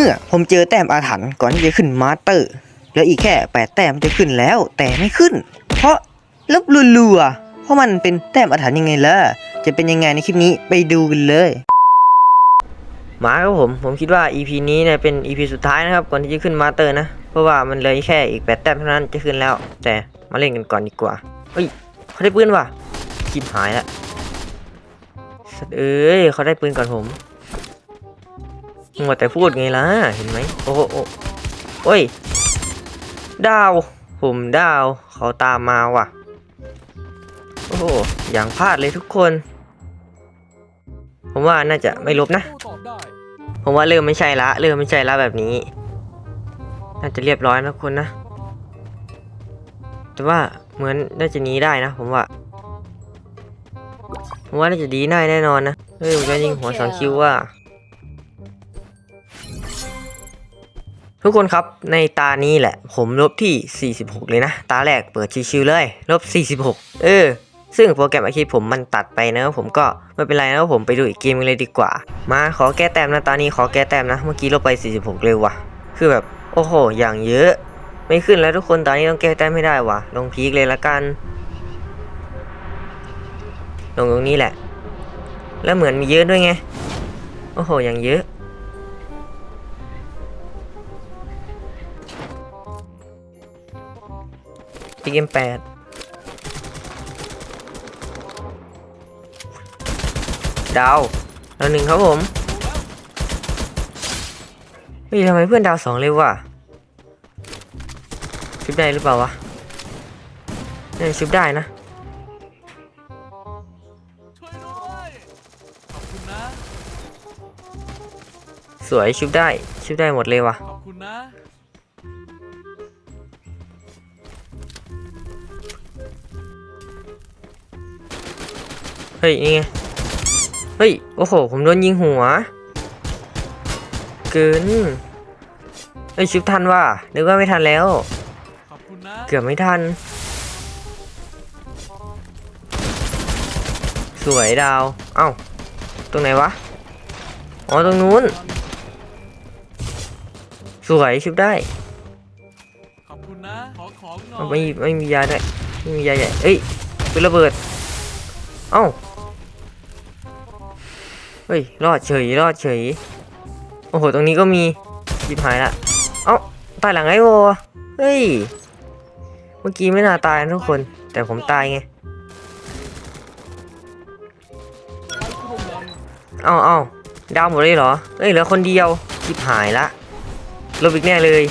มื่อผมเจอแต้มอาถรรพ์ก่อนที่จะขึ้นมาสเตอร์เหลืออีกแค่แปดแต้มจะขึ้นแล้ว แต่ไม่ขึ้น เพราะลบลัวๆเพราะมันเป็นแต้มอาถรรพ์ยังไงล่ะจะเป็นยังไงในคลิปนี้ไปดูกันเลยมาครับผม ผมคิดว่า EP นี้เนี่ยเป็น EP สุดท้ายนะครับ ก่อนที่จะขึ้นมาสเตอร์นะ เพราะว่ามันเลยแค่อีกแปดแต้มเท่านั้นจะขึ้นแล้ว แต่มาเล่นกันก่อนดีกว่า เฮ้ย เขาได้ปืนว่ะคลิปหายละสัตว์เอ้ยเขาได้ปืนก่อนผม มัวแต่พูดไงล่ะ เห็นไหมโอ้โหโอ้ย ดาว ผมดาว เขาตามมาว่ะ โอ้โห อย่างพลาดเลยทุกคน ผมว่าน่าจะไม่ลบนะ ผมว่าเริ่มไม่ใช่ละ เริ่มไม่ใช่ละแบบนี้ น่าจะเรียบร้อยนะคนนะ แต่ว่าเหมือนน่าจะหนีได้นะ ผมว่า ผมว่าน่าจะดีได้แน่นอนนะ เฮ้ยผมจะยิงหัวสองคิวว่า ทุกคนครับในตานี้แหละ ผมลบที่ 46 เลยนะ ตาแรกเปิดชิวๆเลยลบ 46 เออ ซึ่งโปรแกรมอาคีผมมันตัดไปนะผมก็ไม่เป็นไรนะผมไปดูอีกเกมกันเลยดีกว่า มาขอแก้แต้มนะตอนนี้ขอแก้แต้มนะ เมื่อกี้ลบไป 46 เร็วว่ะ คือแบบโอ้โห อย่างเยอะ ไม่ขึ้นแล้วทุกคนตอนนี้ต้องแก้แต้มให้ได้ว่ะ ลงพีคเลยละกัน ลงตรงนี้แหละ แล้วเหมือนมีเยอะด้วยไง โอ้โห อย่างเยอะ เกมแปดดาวดาวหนึ่งครับผมเฮ้ยทำไมเพื่อนดาวสองเร็ววะชุบได้หรือเปล่าวะน่าจะชุบได้นะสวยชุบได้ชุบได้หมดเลยวะขอบคุณนะ เฮ้ยนี่ไง เฮ้ย โอ้โห ผมโดนยิงหัว เกินเฮ้ยชุบทันว่ะนึกว่าไม่ทันแล้วขอบคุณนะเกือบไม่ทัน สวยดาว เอ้า ตรงไหนวะ อ๋อ ตรงนู้น สวยชุบได้ขอบคุณนะขอของหน่อเอายไม่ไม่มียาด้วยไม่มียาใหญ่ เอ้ยเป็นระเบิด เอ้า เฮ้ย รอดเฉย รอดเฉย โอ้โห ตรงนี้ก็มีจิบหายละ เอ้า ตายหลังไอ้โวเฮ้ย เมื่อกี้ไม่น่าตายทุกคน แต่ผมตายไง เอ้าเอ้าดาวหมดเลยเหรอ เอ้ย เหลือคนเดียวจิบหายละลบอีกแน่เลย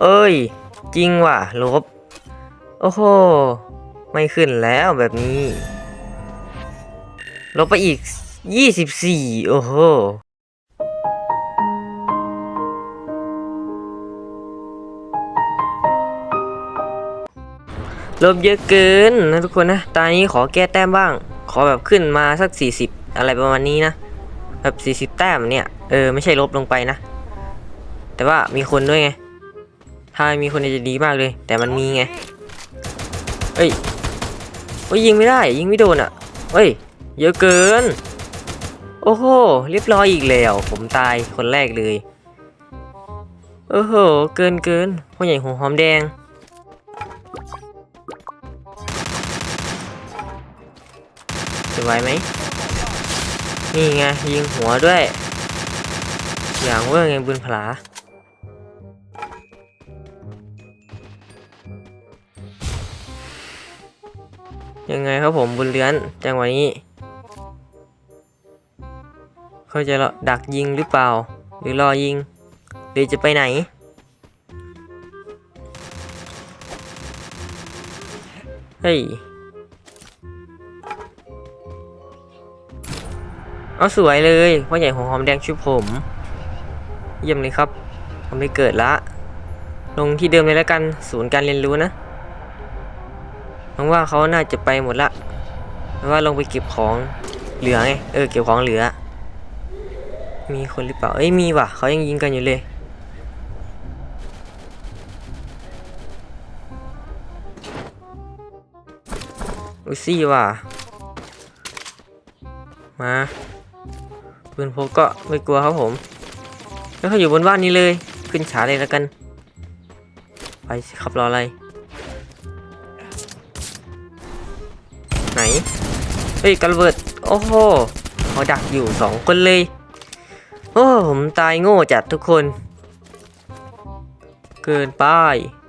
เอ้ย จริงว่ะลบ โอ้โห ไม่ขึ้นแล้วแบบนี้ ลบไปอีก 24โอ้โหลบเยอะเกินนะทุกคนนะตอนนี้ขอแก้แต้มบ้าง ขอแบบขึ้นมาสัก 40 อะไรประมาณนี้นะ แบบ 40 แต้มเนี่ย เออ ไม่ใช่ลบลงไปนะ แต่ว่ามีคนด้วยไง ถ้ามีคนจะดีมากเลย แต่มันมีไง เอ้ย โอ้ยยิงไม่ได้ ยิงไม่โดนอะเฮ้ย เยอะเกิน อ้โห เรียบร้อยอีกแล้ว ผมตายคนแรกเลย โอ้โห เกินเกินพ่อใหญ่หัวหอมแดง จะไหวไหม นี่ไง ยิงหัวด้วย อย่างเว่าไงบุญผลายังไงครับผมบุญเลื้อนจังหวะนี้ เขาจะดักยิงหรือเปล่า หรือรอยิง หรือจะไปไหน เฮ้ย เอาสวยเลยพ่อใหญ่หัวหอมแดงชุบผม เยี่ยมเลยครับผมได้เกิดละ ลงที่เดิมเลยแล้วกัน ศูนย์การเรียนรู้นะหวังว่าเขาน่าจะไปหมดละเพราะว่าลงไปเก็บของเหลือไง เออ เก็บของเหลือ มีคนหรือเปล่า เอ้ยมีว่ะเขายังยิงกันอยู่เลย อุยซี่ว่ะ มาปืนพกก็ไม่กลัวครับผม แล้วเขาอยู่บนบ้านนี้เลย ขึ้นฉาเลยแล้วกัน ไปสิครับรออะไร ไหน เฮ้ยกระเบิด โอ้โหเขาดักอยู่สองคนเลย อ้ผมตายโง่จัดทุกคน เกินไป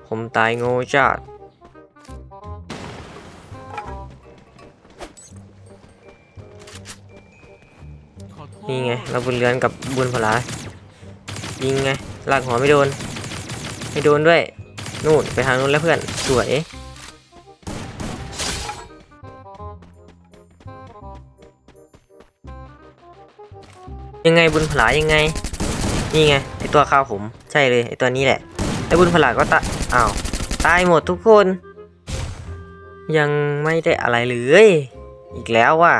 ผมตายโง่จัดนี่ไงเราบุญเรือนกับบุญพลายิงไงลากหัวไม่โดน ไม่โดนด้วย นู่นไปทางนู้นแล้วเพื่อน สวย ยังไงบุญผลายังไง นี่ไงไอตัวข้าวผม ใช่เลยไอตัวนี้แหละไอบุญผลาก็ตะอ้าวตายหมดทุกคน ยังไม่ได้อะไรเลย อีกแล้วว่ะ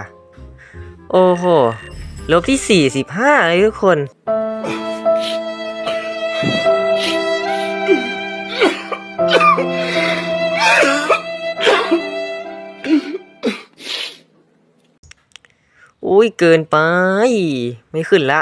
โอ้โหลบที่ 45 เลยทุกคน ยเกินไป ไม่ขึ้นละ